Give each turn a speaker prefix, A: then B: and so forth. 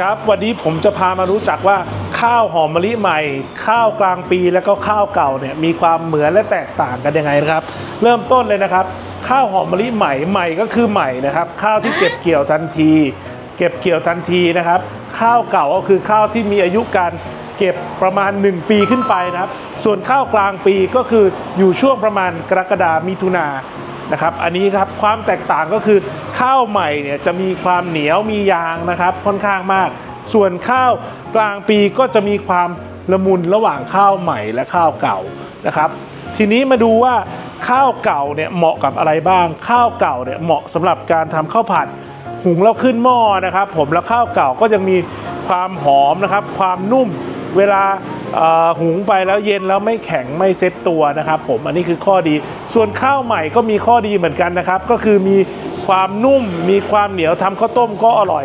A: ครับวันนี้ผมจะพามารู้จักว่าข้าวหอมมะลิใหม่ ข้าวกลางปีแล้วก็ข้าวเก่าเนี่ยมีความเหมือนและแตกต่างกันยังไงนะครับ เริ่มต้นเลยนะครับ ข้าวหอมมะลิใหม่ใหม่ก็คือใหม่นะครับ ข้าวที่เก็บเกี่ยวทันที เก็บเกี่ยวทันทีนะครับ ข้าวเก่าก็คือข้าวที่มีอายุการเก็บประมาณ 1 ปีขึ้นไปนะครับ ส่วนข้าวกลางปีก็คืออยู่ช่วงประมาณกรกฎามิถุนา นะครับ อันนี้ครับความแตกต่างก็คือข้าวใหม่เนี่ยจะมีความเหนียวมียางนะครับค่อนข้างมาก ส่วนข้าวกลางปีก็จะมีความละมุนระหว่างข้าวใหม่และข้าวเก่านะครับ ทีนี้มาดูว่าข้าวเก่าเนี่ยเหมาะกับอะไรบ้าง ข้าวเก่าเนี่ยเหมาะสำหรับการทำข้าวผัดหุงแล้วขึ้นหม้อนะครับ ผมแล้วข้าวเก่าก็ยังมีความหอมนะครับ ความนุ่มเวลา หุงไปแล้วเย็นแล้วไม่แข็งไม่เซ็ตตัวนะครับ ผมอันนี้คือข้อดี ส่วนข้าวใหม่ก็มีข้อดีเหมือนกันนะครับ ก็คือมีความนุ่มมีความเหนียวทำข้าวต้มก็อร่อย